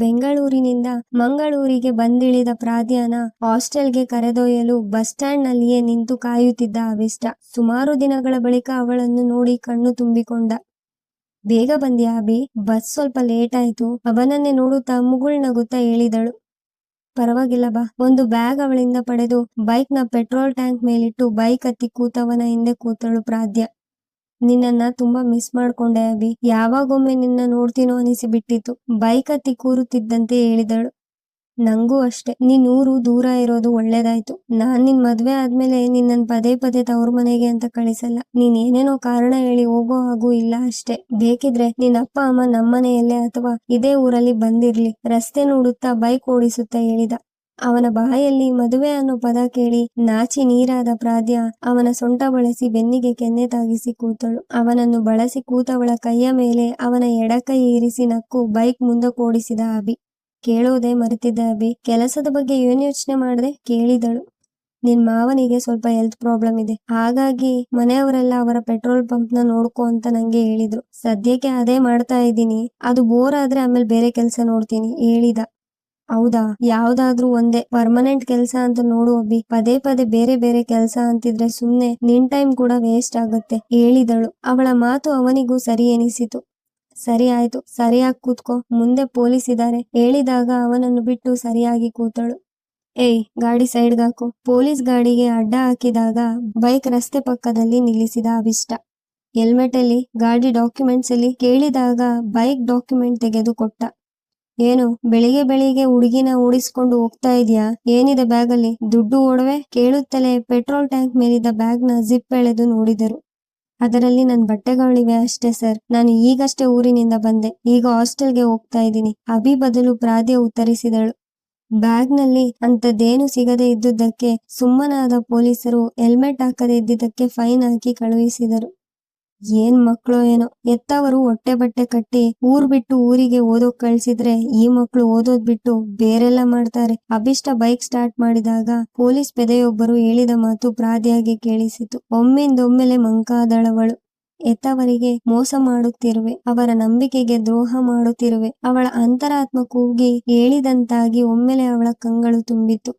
ಬೆಂಗಳೂರಿನಿಂದ ಮಂಗಳೂರಿಗೆ ಬಂದಿಳಿದ ಪ್ರಾಧ್ಯಾನ ಹಾಸ್ಟೆಲ್ಗೆ ಕರೆದೊಯ್ಯಲು ಬಸ್ ಸ್ಟ್ಯಾಂಡ್ನಲ್ಲಿಯೇ ನಿಂತು ಕಾಯುತ್ತಿದ್ದ ಅವಿಷ್ಟ. ಸುಮಾರು ದಿನಗಳ ಬಳಿಕ ಅವಳನ್ನು ನೋಡಿ ಕಣ್ಣು ತುಂಬಿಕೊಂಡ. ಬೇಗ ಬಂದ್ಯಾ ಅಭಿ? ಬಸ್ ಸ್ವಲ್ಪ ಲೇಟ್ ಆಯ್ತು. ಅವನನ್ನೇ ನೋಡುತ್ತಾ ಮುಗುಳ್ನಗುತ್ತಾ ಹೇಳಿದಳು. ಪರವಾಗಿಲ್ಲ ಬಾ. ಒಂದು ಬ್ಯಾಗ್ ಅವಳಿಂದ ಪಡೆದು ಬೈಕ್ನ ಪೆಟ್ರೋಲ್ ಟ್ಯಾಂಕ್ ಮೇಲಿಟ್ಟು ಬೈಕ್ ಹತ್ತಿ ಕೂತವನ ಹಿಂದೆ ಕೂತಳು ಪ್ರಾಧ್ಯ. ನಿನ್ನನ್ನ ತುಂಬಾ ಮಿಸ್ ಮಾಡ್ಕೊಂಡೆ ಅಭಿ. ಯಾವಾಗೊಮ್ಮೆ ನಿನ್ನ ನೋಡ್ತೀನೋ ಅನಿಸಿ ಬಿಟ್ಟಿತ್ತು ಬೈಕ್ ಕೂರುತ್ತಿದ್ದಂತೆ ಹೇಳಿದಳು. ನಂಗೂ ಅಷ್ಟೆ. ನಿನ್ ಊರು ದೂರ ಇರೋದು ಒಳ್ಳೇದಾಯ್ತು. ನಾನ್ ನಿನ್ ಮದ್ವೆ ಆದ್ಮೇಲೆ ನಿನ್ನನ್ ಪದೇ ಪದೇ ತವ್ರ ಮನೆಗೆ ಅಂತ ಕಳಿಸಲ್ಲ. ನೀನ್ ಏನೇನೋ ಕಾರಣ ಹೇಳಿ ಹೋಗೋ ಹಾಗೂ ಇಲ್ಲ ಅಷ್ಟೇ. ಬೇಕಿದ್ರೆ ನಿನ್ ಅಪ್ಪ, ಅಮ್ಮ ನಮ್ಮನೆಯಲ್ಲೇ ಅಥವಾ ಇದೇ ಊರಲ್ಲಿ ಬಂದಿರ್ಲಿ. ರಸ್ತೆ ನೋಡುತ್ತಾ ಬೈಕ್ ಓಡಿಸುತ್ತಾ ಹೇಳಿದ. ಅವನ ಬಾಯಲ್ಲಿ ಮದುವೆ ಅನ್ನೋ ಪದ ಕೇಳಿ ನಾಚಿ ನೀರಾದ ಪ್ರಾದ್ಯ ಅವನ ಸೊಂಟ ಬಳಸಿ ಬೆನ್ನಿಗೆ ಕೆನ್ನೆ ತಾಗಿಸಿ ಕೂತಳು. ಅವನನ್ನು ಬಳಸಿ ಕೂತವಳ ಕೈಯ ಮೇಲೆ ಅವನ ಎಡಕೈ ಇರಿಸಿ ನಕ್ಕು ಬೈಕ್ ಮುಂದಕ್ಕೋಡಿಸಿದ ಅಭಿ. ಕೇಳೋದೇ ಮರೆತಿದ್ದ ಅಭಿ. ಕೆಲಸದ ಬಗ್ಗೆ ಏನ್ ಯೋಚನೆ ಮಾಡದೆ? ಕೇಳಿದಳು. ನಿನ್ ಮಾವನಿಗೆ ಸ್ವಲ್ಪ ಹೆಲ್ತ್ ಪ್ರಾಬ್ಲಮ್ ಇದೆ. ಹಾಗಾಗಿ ಮನೆಯವರೆಲ್ಲ ಅವರ ಪೆಟ್ರೋಲ್ ಪಂಪ್ನ ನೋಡ್ಕೊ ಅಂತ ನಂಗೆ ಹೇಳಿದ್ರು. ಸದ್ಯಕ್ಕೆ ಅದೇ ಮಾಡ್ತಾ ಇದ್ದೀನಿ. ಅದು ಬೋರ್ ಆದ್ರೆ ಆಮೇಲೆ ಬೇರೆ ಕೆಲಸ ನೋಡ್ತೀನಿ, ಹೇಳಿದ. ಹೌದಾ? ಯಾವ್ದಾದ್ರು ಒಂದೇ ಪರ್ಮನೆಂಟ್ ಕೆಲಸ ಅಂತ ನೋಡು ಅಬ್ಬಿ ಪದೇ ಪದೇ ಬೇರೆ ಬೇರೆ ಕೆಲಸ ಅಂತಿದ್ರೆ ಸುಮ್ನೆ ನಿನ್ ಟೈಮ್ ಕೂಡ ವೇಸ್ಟ್ ಆಗುತ್ತೆ, ಹೇಳಿದಳು. ಅವಳ ಮಾತು ಅವನಿಗೂ ಸರಿ ಎನಿಸಿತು. ಸರಿ ಆಯ್ತು, ಸರಿಯಾಗಿ ಕೂತ್ಕೋ. ಮುಂದೆ ಪೊಲೀಸ್ ಇದ್ದಾರೆ ಹೇಳಿದಾಗ ಅವನನ್ನು ಬಿಟ್ಟು ಸರಿಯಾಗಿ ಕೂತಳು. ಏಯ್, ಗಾಡಿ ಸೈಡ್ಗಾಕು ಪೊಲೀಸ್ ಗಾಡಿಗೆ ಅಡ್ಡ ಹಾಕಿದಾಗ ಬೈಕ್ ರಸ್ತೆ ಪಕ್ಕದಲ್ಲಿ ನಿಲ್ಲಿಸಿದ ಅಭಿಷ್ಟ. ಹೆಲ್ಮೆಟ್ ಅಲ್ಲಿ ಗಾಡಿ ಡಾಕ್ಯುಮೆಂಟ್ಸ್ ಅಲ್ಲಿ ಕೇಳಿದಾಗ ಬೈಕ್ ಡಾಕ್ಯುಮೆಂಟ್ ತೆಗೆದು ಕೊಟ್ಟ ಏನು, ಬೆಳಿಗ್ಗೆ ಬೆಳಿಗ್ಗೆ ಹುಡುಗಿನ ಓಡಿಸ್ಕೊಂಡು ಹೋಗ್ತಾ ಇದೀಯಾ? ಏನಿದೆ ಬ್ಯಾಗಲ್ಲಿ? ದುಡ್ಡು ಒಡವೆ ಕೇಳುತ್ತಲೇ ಪೆಟ್ರೋಲ್ ಟ್ಯಾಂಕ್ ಮೇಲಿದ್ದ ನ ಜಿಪ್ ಎಳೆದು ನೋಡಿದರು. ಅದರಲ್ಲಿ ನನ್ ಬಟ್ಟೆಗಳಿವೆ ಅಷ್ಟೇ ಸರ್. ನಾನು ಈಗಷ್ಟೇ ಊರಿನಿಂದ ಬಂದೆ. ಈಗ ಹಾಸ್ಟೆಲ್ಗೆ ಹೋಗ್ತಾ ಇದ್ದೀನಿ. ಅಭಿ ಬದಲು ಪ್ರಾದ್ಯ ಉತ್ತರಿಸಿದಳು. ಬ್ಯಾಗ್ನಲ್ಲಿ ಅಂಥದ್ದೇನು ಸಿಗದೆ ಇದ್ದುದಕ್ಕೆ ಸುಮ್ಮನಾದ ಪೊಲೀಸರು ಹೆಲ್ಮೆಟ್ ಹಾಕದೇ ಇದ್ದಿದ್ದಕ್ಕೆ ಫೈನ್ ಹಾಕಿ ಕಳುಹಿಸಿದರು. ಏನ್ ಮಕ್ಳು ಏನೋ? ಎತ್ತವರು ಹೊಟ್ಟೆ ಬಟ್ಟೆ ಕಟ್ಟಿ ಊರ್ ಬಿಟ್ಟು ಊರಿಗೆ ಓದೋಕ್ ಕಳ್ಸಿದ್ರೆ ಈ ಮಕ್ಳು ಓದೋದ್ ಬಿಟ್ಟು ಬೇರೆಲ್ಲ ಮಾಡ್ತಾರೆ. ಅಭಿಷ್ಟ ಬೈಕ್ ಸ್ಟಾರ್ಟ್ ಮಾಡಿದಾಗ ಪೊಲೀಸ್ ಪೆದೆಯೊಬ್ಬರು ಹೇಳಿದ ಮಾತು ಪ್ರಾದಿಯಾಗಿ ಕೇಳಿಸಿತು. ಒಮ್ಮೆಂದೊಮ್ಮೆಲೆ ಮಂಕಾದಳವಳು. ಎತ್ತವರಿಗೆ ಮೋಸ ಮಾಡುತ್ತಿರುವೆ, ಅವರ ನಂಬಿಕೆಗೆ ದ್ರೋಹ ಮಾಡುತ್ತಿರುವೆ. ಅವಳ ಅಂತರಾತ್ಮ ಕೂಗಿ ಹೇಳಿದಂತಾಗಿ ಒಮ್ಮೆಲೆ ಅವಳ ಕಂಗಳು ತುಂಬಿತು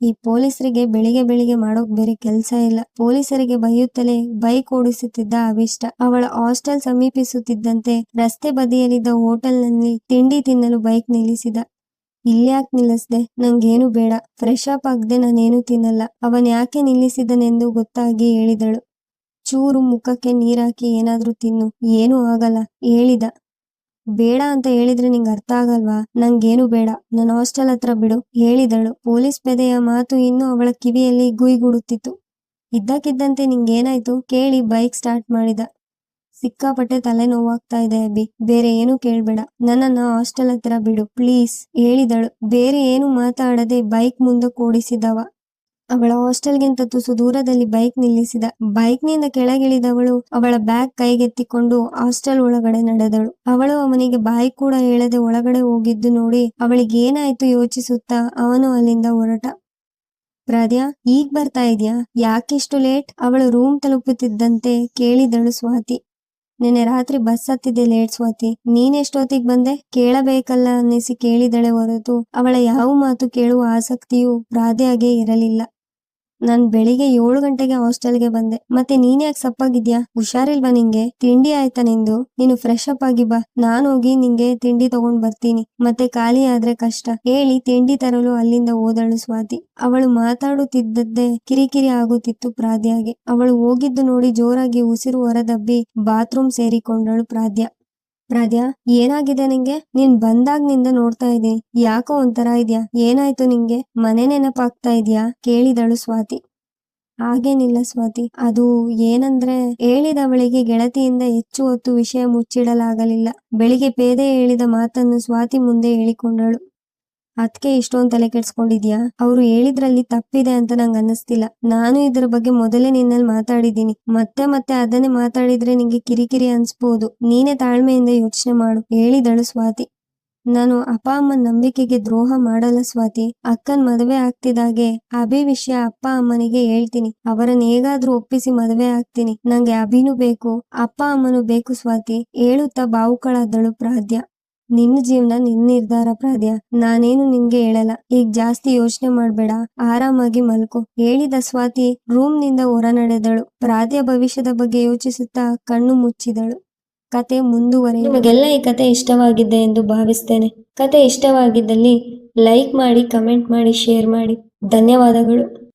ಈ ಪೊಲೀಸರಿಗೆ ಬೆಳಿಗ್ಗೆ ಬೆಳಿಗ್ಗೆ ಮಾಡೋಕ್ ಬೇರೆ ಕೆಲಸ ಇಲ್ಲ. ಪೊಲೀಸರಿಗೆ ಬೈಯುತ್ತಲೇ ಬೈಕ್ ಓಡಿಸುತ್ತಿದ್ದ ಅವಿಷ್ಟ ಅವಳ ಹಾಸ್ಟೆಲ್ ಸಮೀಪಿಸುತ್ತಿದ್ದಂತೆ ರಸ್ತೆ ಬದಿಯಲ್ಲಿದ್ದ ಹೋಟೆಲ್ನಲ್ಲಿ ತಿಂಡಿ ತಿನ್ನಲು ಬೈಕ್ ನಿಲ್ಲಿಸಿದ. ಇಲ್ಯಾಕ್ ನಿಲ್ಲಿಸ್ದೆ? ನಂಗೇನು ಬೇಡ. ಫ್ರೆಶ್ ಅಪ್ ಆಗದೆ ನಾನೇನು ತಿನ್ನಲ್ಲ. ಅವನ್ ಯಾಕೆ ನಿಲ್ಲಿಸಿದನೆಂದು ಗೊತ್ತಾಗಿ ಹೇಳಿದಳು. ಚೂರು ಮುಖಕ್ಕೆ ನೀರಾಕಿ ಏನಾದ್ರೂ ತಿನ್ನು. ಏನೂ ಆಗಲ್ಲ. ಹೇಳಿದ. ಬೇಡ ಅಂತ ಹೇಳಿದ್ರೆ ನಿಂಗೆ ಅರ್ಥ ಆಗಲ್ವಾ? ನಂಗೇನು ಬೇಡ. ನನ್ನ ಹಾಸ್ಟೆಲ್ ಹತ್ರ ಬಿಡು, ಹೇಳಿದಳು. ಪೊಲೀಸ್ ಪೆದೆಯ ಮಾತು ಇನ್ನೂ ಅವಳ ಕಿವಿಯಲ್ಲಿ ಗುಯ್ಗುಡುತ್ತಿತ್ತು. ಇದ್ದಕ್ಕಿದ್ದಂತೆ ನಿಂಗೇನಾಯ್ತು? ಕೇಳಿ ಬೈಕ್ ಸ್ಟಾರ್ಟ್ ಮಾಡಿದ. ಸಿಕ್ಕಾಪಟ್ಟೆ ತಲೆ ನೋವಾಗ್ತಾ ಇದೆ ಅಬ್ಬಿ ಬೇರೆ ಏನು ಕೇಳ್ಬೇಡ. ನನ್ನನ್ನ ಹಾಸ್ಟೆಲ್ ಹತ್ರ ಬಿಡು, ಪ್ಲೀಸ್, ಹೇಳಿದಳು. ಬೇರೆ ಏನು ಮಾತಾಡದೆ ಬೈಕ್ ಮುಂದೆ ಓಡಿಸಿದವ ಅವಳ ಹಾಸ್ಟೆಲ್ಗಿಂತ ತುಸು ದೂರದಲ್ಲಿ ಬೈಕ್ ನಿಲ್ಲಿಸಿದ, ಬೈಕ್ನಿಂದ ಕೆಳಗಿಳಿದವಳು ಅವಳ ಬ್ಯಾಗ್ ಕೈಗೆತ್ತಿಕೊಂಡು ಹಾಸ್ಟೆಲ್ ಒಳಗಡೆ ನಡೆದಳು. ಅವಳು ಅವನಿಗೆ ಬಾಯಿ ಕೂಡ ಹೇಳದೆ ಒಳಗಡೆ ಹೋಗಿದ್ದು ನೋಡಿ ಅವಳಿಗೆ ಏನಾಯ್ತು ಯೋಚಿಸುತ್ತಾ ಅವನು ಅಲ್ಲಿಂದ ಹೊರಟ. ಪ್ರಾದ್ಯ ಈಗ ಬರ್ತಾ ಇದ್ಯಾ? ಯಾಕಿಷ್ಟು ಲೇಟ್? ಅವಳು ರೂಮ್ ತಲುಪುತ್ತಿದ್ದಂತೆ ಕೇಳಿದಳು ಸ್ವಾತಿ. ನಿನ್ನೆ ರಾತ್ರಿ ಬಸ್ ಹತ್ತಿದೆ ಲೇಟ್ ಸ್ವಾತಿ. ನೀನೆಷ್ಟೊತ್ತಿಗೆ ಬಂದೆ? ಕೇಳಬೇಕಲ್ಲ ಅನ್ನಿಸಿ ಕೇಳಿದಳೆ ಹೊರತು ಅವಳ ಯಾವ ಮಾತು ಕೇಳುವ ಆಸಕ್ತಿಯೂ ಪ್ರಾದ್ಯಾಗೆ ಇರಲಿಲ್ಲ. ನಾನ್ ಬೆಳಿಗ್ಗೆ ಏಳು ಗಂಟೆಗೆ ಹಾಸ್ಟೆಲ್ಗೆ ಬಂದೆ. ಮತ್ತೆ ನೀನ್ ಯಾಕೆ ಸಪ್ಪಾಗಿದ್ಯಾ? ಹುಷಾರಿಲ್ವಾ ನಿಂಗೆ? ತಿಂಡಿ ಆಯ್ತಾ ನಿಂದು? ನೀನು ಫ್ರೆಶ್ ಅಪ್ ಆಗಿ ಬಾ. ನಾನ್ ಹೋಗಿ ನಿಂಗೆ ತಿಂಡಿ ತಗೊಂಡ್ ಬರ್ತೀನಿ. ಮತ್ತೆ ಖಾಲಿ ಆದ್ರೆ ಕಷ್ಟ. ಹೇಳಿ ತಿಂಡಿ ತರಲು ಅಲ್ಲಿಂದ ಓದಳು ಸ್ವಾತಿ. ಅವಳು ಮಾತಾಡುತ್ತಿದ್ದದ್ದೇ ಕಿರಿಕಿರಿ ಆಗುತ್ತಿತ್ತು ಪ್ರಾದ್ಯಾಗೆ ಅವಳು ಹೋಗಿದ್ದು ನೋಡಿ ಜೋರಾಗಿ ಉಸಿರು ಹೊರದಬ್ಬಿ ಬಾತ್ರೂಮ್ ಸೇರಿಕೊಂಡಳು ಪ್ರಾದ್ಯ ಪ್ರಾದ್ಯ ಏನಾಗಿದೆ ನಿಂಗೆ? ನೀನ್ ಬಂದಾಗ್ನಿಂದ ನೋಡ್ತಾ ಇದೀನಿ ಯಾಕೋ ಒಂಥರ ಇದ್ಯಾ? ಏನಾಯ್ತು ನಿಂಗೆ? ಮನೆ ನೆನಪಾಗ್ತಾ ಇದ್ಯಾ? ಕೇಳಿದಳು ಸ್ವಾತಿ. ಹಾಗೇನಿಲ್ಲ ಸ್ವಾತಿ. ಅದು ಏನಂದ್ರೆ, ಹೇಳಿದವಳಿಗೆ ಗೆಳತಿಯಿಂದ ಹೆಚ್ಚು ಹೊತ್ತು ವಿಷಯ ಮುಚ್ಚಿಡಲಾಗಲಿಲ್ಲ. ಬೆಳಿಗ್ಗೆ ಪೇದೆ ಹೇಳಿದ ಮಾತನ್ನು ಸ್ವಾತಿ ಮುಂದೆ ಹೇಳಿಕೊಂಡಳು. ಅದಕ್ಕೆ ಇಷ್ಟೊಂದು ತಲೆ ಕೆಡ್ಸ್ಕೊಂಡಿದ್ಯಾ? ಅವ್ರು ಹೇಳಿದ್ರಲ್ಲಿ ತಪ್ಪಿದೆ ಅಂತ ನಂಗೆ ಅನ್ನಿಸ್ತಿಲ್ಲ. ನಾನು ಇದ್ರ ಬಗ್ಗೆ ಮೊದಲೇ ನಿನ್ನಲ್ಲಿ ಮಾತಾಡಿದ್ದೀನಿ. ಮತ್ತೆ ಮತ್ತೆ ಅದನ್ನೇ ಮಾತಾಡಿದ್ರೆ ನಿಂಗೆ ಕಿರಿಕಿರಿ ಅನ್ಸ್ಬೋದು. ನೀನೇ ತಾಳ್ಮೆಯಿಂದ ಯೋಚನೆ ಮಾಡು, ಹೇಳಿದಳು ಸ್ವಾತಿ. ನಾನು ಅಪ್ಪ ಅಮ್ಮನ ನಂಬಿಕೆಗೆ ದ್ರೋಹ ಮಾಡಲ್ಲ ಸ್ವಾತಿ. ಅಕ್ಕನ್ ಮದುವೆ ಆಗ್ತಿದಾಗೆ ಅಭಿ ವಿಷಯ ಅಪ್ಪ ಅಮ್ಮನಿಗೆ ಹೇಳ್ತೀನಿ. ಅವರನ್ನ ಹೇಗಾದ್ರೂ ಒಪ್ಪಿಸಿ ಮದುವೆ ಆಗ್ತೀನಿ. ನಂಗೆ ಅಭಿನೂ ಬೇಕು, ಅಪ್ಪ ಅಮ್ಮನೂ ಬೇಕು ಸ್ವಾತಿ. ಹೇಳುತ್ತಾ ಬಾವುಕಳಾದಳು ಪ್ರಾದ್ಯ ನಿನ್ನ ಜೀವನ ನಿನ್ ನಿರ್ಧಾರ ಪ್ರಾದ್ಯ. ನಾನೇನು ನಿನ್ಗೆ ಹೇಳಲ್ಲ. ಈಗ ಜಾಸ್ತಿ ಯೋಚನೆ ಮಾಡ್ಬೇಡ. ಆರಾಮಾಗಿ ಮಲ್ಕೋ. ಹೇಳಿದ ಸ್ವಾತಿ ರೂಮ್ನಿಂದ ಹೊರ ನಡೆದಳು ಪ್ರಾದ್ಯ ಭವಿಷ್ಯದ ಬಗ್ಗೆ ಯೋಚಿಸುತ್ತಾ ಕಣ್ಣು ಮುಚ್ಚಿದಳು. ಕತೆ ಮುಂದುವರೆ ನಿಮಗೆಲ್ಲ ಈ ಕತೆ ಇಷ್ಟವಾಗಿದೆ ಎಂದು ಭಾವಿಸ್ತೇನೆ. ಕತೆ ಇಷ್ಟವಾಗಿದ್ದಲ್ಲಿ ಲೈಕ್ ಮಾಡಿ, ಕಮೆಂಟ್ ಮಾಡಿ, ಶೇರ್ ಮಾಡಿ. ಧನ್ಯವಾದಗಳು.